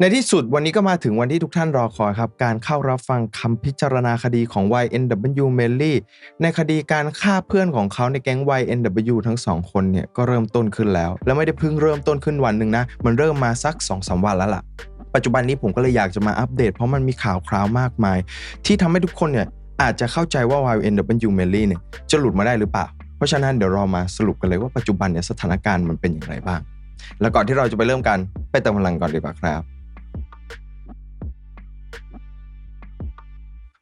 ในที่สุดวันนี้ก็มาถึงวันที่ทุกท่านรอคอยครับ การเข้ารับฟังคำพิจารณาคดีของ YNW m e l l y ในคดีการฆ่าเพื่อนของเขาในแก๊ง YNW ทั้งสองคนเนี่ยก็เริ่มต้นขึ้นแล้ว และไม่ได้เพิ่งเริ่มต้นขึ้นวันหนึ่งนะ มันเริ่มมาสัก2อสวันแล้วล่ะ ปัจจุบันนี้ผมก็เลยอยากจะมาอัปเดต เพราะมันมีข่าวคราวมากมาย ที่ทำให้ทุกคนเนี่ยอาจจะเข้าใจว่า YNW m e l l y เนี่ยจะหลุดมาได้หรือเปล่า เพราะฉะนั้นเดี๋ยวเรามาสรุปกันเลยว่าปัจจุบันเนี่ยสถานการณ์มันเป็นอย่างไรบ้าง แล้วก่อนที่เราจะไปเริ่มกันไปเติมพลังก่อนดีกว่าครับ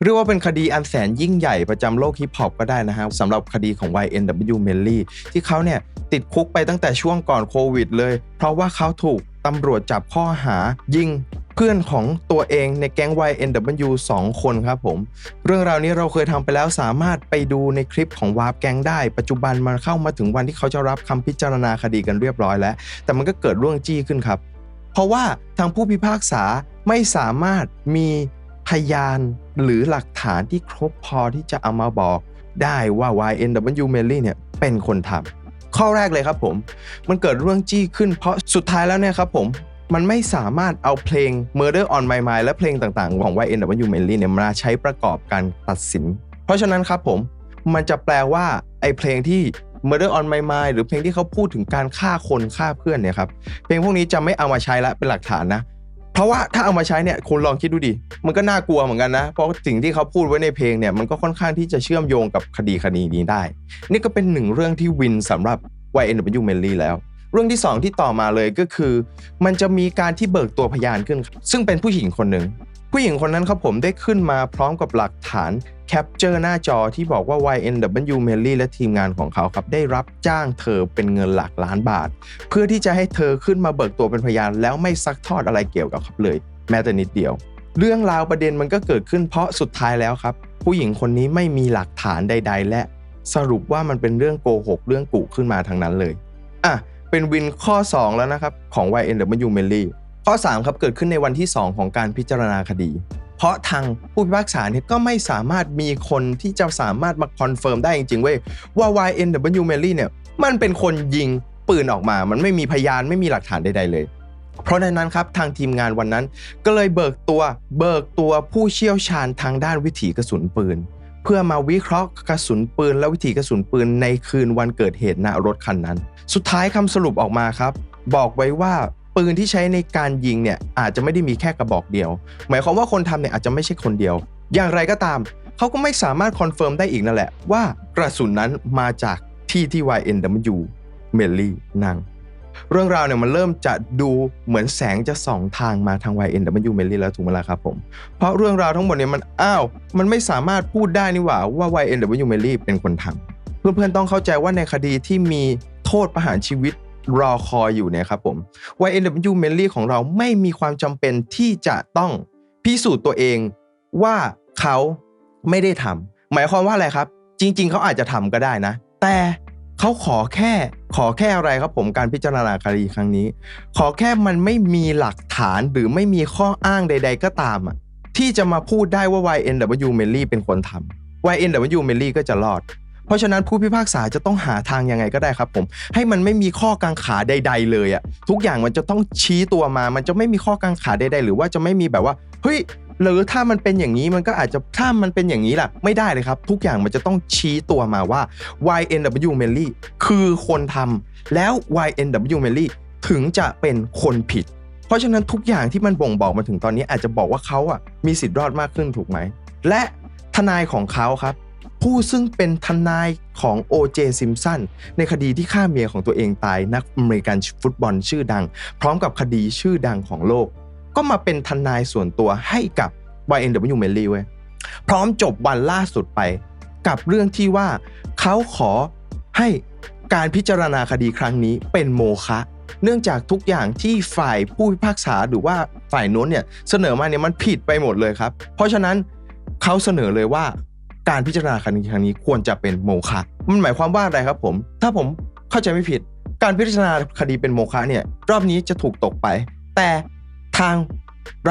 เรียกว่าเป็นคดีอันแสนยิ่งใหญ่ประจำโลกฮิปฮอปก็ได้นะฮะสำหรับคดีของ YNW m e l l y ที่เขาเนี่ยติดคุกไปตั้งแต่ช่วงก่อนโควิดเลย เพราะว่าเขาถูกตำรวจจับข้อหายิงเพื่อนของตัวเองในแก๊ง YNW 2 คนครับผม เรื่องราวนี้เราเคยทำไปแล้วสามารถไปดูในคลิปของวาร์ปแก๊งได้ ปัจจุบันมันเข้ามาถึงวันที่เขาจะรับคำพิจารณาคดีกันเรียบร้อยแล้ว แต่มันก็เกิดเรื่องจี้ขึ้นครับ เพราะว่าทางผู้พิพากษาไม่สามารถมี พยานหรือหลักฐานที่ครบพอที่จะเอามาบอกได้ว่า YNW m e l l y เนี่ยเป็นคนทำข้อแรกเลยครับผม มันเกิดเรื่องจี้ขึ้นเพราะสุดท้ายแล้วเนี่ยครับผมมันไม่สามารถเอาเพลง Murder on My Mind และเพลงต่างๆ ของ YNW m e l l y เนี่ยมาใช้ประกอบการตัดสิน เพราะฉะนั้นครับผมมันจะแปลว่าไอ้เพลงที่ Murder on My Mind หรือเพลงที่เขาพูดถึงการฆ่าคนฆ่าเพื่อนเนี่ยครับเพลงพวกนี้จะไม่เอามาใช้ละเป็นหลักฐานนะ เพราะว่าถ้าเอามาใช้เนี่ยคุณลองคิดดูดิ มันก็น่ากลัวเหมือนกันนะ เพราะสิ่งที่เขาพูดไว้ในเพลงเนี่ยมันก็ค่อนข้างที่จะเชื่อมโยงกับคดีคดีนี้ได้ นี่ก็เป็นหนึ่งเรื่องที่วินสำหรับ YNW m e l l y แล้ว เรื่องที่ 2 ที่ต่อมาเลยก็คือ มันจะมีการที่เบิกตัวพยานขึ้น ซึ่งเป็นผู้หญิงคนหนึ่ง ผู้หญิงคนนั้นครับผมได้ขึ้นมาพร้อมกับหลักฐานแคปเจอร์หน้าจอที่บอกว่า YNW m e l l y และทีมงานของเขาครับ ได้รับจ้างเธอเป็นเงินหลักล้านบาท เพื่อที่จะให้เธอขึ้นมาเบิกตัวเป็นพยาน แล้วไม่ซักทอดอะไรเกี่ยวกับเขาเลย แม้แต่นิดเดียว เรื่องราวประเด็นมันก็เกิดขึ้นเพราะสุดท้ายแล้วครับ ผู้หญิงคนนี้ไม่มีหลักฐานใด ๆ และสรุปว่ามันเป็นเรื่องโกหกเรื่องกุขึ้นมาทางนั้นเลยอะเป็นวินข้อ 2 แล้วนะครับของ YNW m e l l y ข้อ 3 ครับเกิดขึ้นในวันที่ 2 ของการพิจารณาคดี เพราะทางผู้พิพากษาเนี่ยก็ไม่สามารถมีคนที่จะสามารถมาคอนเฟิร์มได้จริงๆเว้ยว่า YNW m e l l y เนี่ยมันเป็นคนยิงปืนออกมา มันไม่มีพยานไม่มีหลักฐานใดๆเลย เพราะฉะนั้นครับทางทีมงานวันนั้น ก็เลยเบิกตัวเบิกตัวผู้เชี่ยวชาญทางด้านวิถีกระสุนปืน เพื่อมาวิเคราะห์กระสุนปืน และวิถีกระสุนปืนในคืนวันเกิดเหตุณรถคันนั้น สุดท้ายคำสรุปออกมาครับ บอกไว้ว่า ปืนที่ใช้ในการยิงเนี่ยอาจจะไม่ได้มีแค่กระบอกเดียว หมายความว่าคนทำเนี่ยอาจจะไม่ใช่คนเดียว อย่างไรก็ตามเขาก็ไม่สามารถคอนเฟิร์มได้อีกนั่นแหละว่ากระสุนนั้นมาจากที่ที่ YNW เมลลี่นั่งเรื่องราวเนี่ยมันเริ่มจะดูเหมือนแสงจะส่องทางมาทาง YNW m e l l y แล้วถูกไหมล่ะครับผม เพราะเรื่องราวทั้งหมดเนี่ยมันอ้าว มันไม่สามารถพูดได้นี่หว่าว่า YNW m e l l y เป็นคนทำเพื่อนๆต้องเข้าใจว่าในคดีที่มีโทษประหารชีวิต รอคอยอยู่เนี่ยครับผม YNW m e l l y ของเราไม่มีความจำเป็นที่จะต้องพิสูจน์ตัวเองว่าเขาไม่ได้ทำหมายความว่าอะไรครับ จริง ๆ เขาอาจจะทำก็ได้นะ แต่เขาขอแค่ขอแค่อะไรครับผมการพิจารณาคดีครั้งนี้ ขอแค่มันไม่มีหลักฐานหรือไม่มีข้ออ้างใด ๆ ก็ตามอะที่จะมาพูดได้ว่า YNW m e l l y เป็นคนทำ YNW m e l l y ก็จะรอด เพราะฉะนั้นผู้พิพากษาจะต้องหาทางยังไงก็ได้ครับผม ให้มันไม่มีข้อกังขาใด ๆ เลยอะทุกอย่างมันจะต้องชี้ตัวมา มันจะไม่มีข้อกังขาใดๆ หรือว่าจะไม่มีแบบว่าเฮ้ยหรือถ้ามันเป็นอย่างนี้มันก็อาจจะถ้ามันเป็นอย่างนี้ล่ะ ไม่ได้เลยครับ ทุกอย่างมันจะต้องชี้ตัวมาว่า YNW m e l l y คือคนทำแล้ว YNW m e l l y ถึงจะเป็นคนผิด เพราะฉะนั้นทุกอย่างที่มันบ่งบอกมาถึงตอนนี้อาจจะบอกว่าเขาอะมีสิทธิ์รอดมากขึ้นถูกไหม และทนายของเขาครับ ผู้ซึ่งเป็นทนายของ O.J. Simpson ในคดีที่ฆ่าเมียของตัวเองตายนักอเมริกันฟุตบอลชื่อดัง พร้อมกับคดีชื่อดังของโลก ก็มาเป็นทนายส่วนตัวให้กับ YNW m e l l y เว้ยพร้อมจบวันล่าสุดไป กับเรื่องที่ว่าเขาขอให้การพิจารณาคดีครั้งนี้เป็นโมฆะเนื่องจากทุกอย่างที่ฝ่ายผู้พิพากษาหรือว่าฝ่ายโน้นเนี่ยเสนอมาเนี่ยมันผิดไปหมดเลยครับ เพราะฉะนั้นเขาเสนอเลยว่า การพิจารณาคดีครั้งนี้ควรจะเป็นโมฆะมันหมายความว่าอะไรครับผม ถ้าผมเข้าใจไม่ผิด การพิจารณาคดีเป็นโมฆะเนี่ยรอบนี้จะถูกตกไป แต่ทาง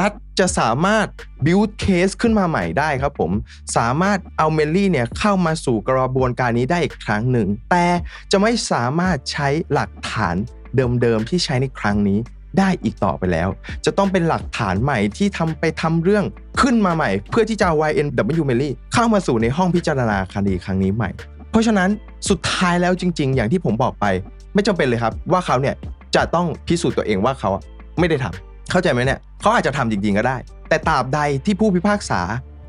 รัฐจะสามารถ build case ขึ้นมาใหม่ได้ครับผม สามารถเอาเมลลี่เนี่ยเข้ามาสู่กระบวนการนี้ได้อีกครั้งหนึ่ง แต่จะไม่สามารถใช้หลักฐานเดิมๆที่ใช้ในครั้งนี้ ได้อีกต่อไปแล้ว จะต้องเป็นหลักฐานใหม่ที่ทำไปทำเรื่องขึ้นมาใหม่ เพื่อที่จะ YNW m e l l y เข้ามาสู่ในห้องพิจารณาคดีครั้งนี้ใหม่ เพราะฉะนั้นสุดท้ายแล้วจริง ๆ อย่างที่ผมบอกไป ไม่จำเป็นเลยครับ ว่าเขาเนี่ยจะต้องพิสูจน์ตัวเองว่าเขาไม่ได้ทำเข้าใจไหมเนี่ยเขาอาจจะทำจริงๆก็ได้ แต่ตราบใดที่ผู้พิพากษา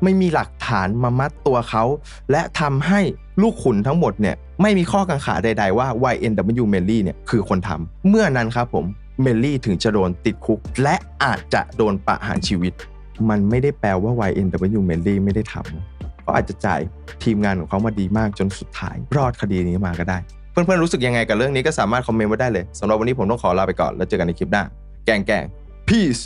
ไม่มีหลักฐานมามัดตัวเขา และทำให้ลูกขุนทั้งหมดเนี่ยไม่มีข้อกังขาใด ๆ ว่า YNW m e l l y เนี่ยคือคนทำเมื่อนั้นครับผม เมลลี่ถึงจะโดนติดคุก และอาจจะโดนประหารชีวิต มันไม่ได้แปลว่า YNW เมลลี่ไม่ได้ทำเขาอาจจะจ่ายทีมงานของเขามาดีมากจนสุดท้าย รอดคดีนี้มาก็ได้ เพื่อนๆรู้สึกยังไงกับเรื่องนี้ก็สามารถคอมเมนต์ไว้ได้เลยสำหรับวันนี้ผมต้องขอลาไปก่อนแล้วเจอกันในคลิปหน้า แกงแกง peace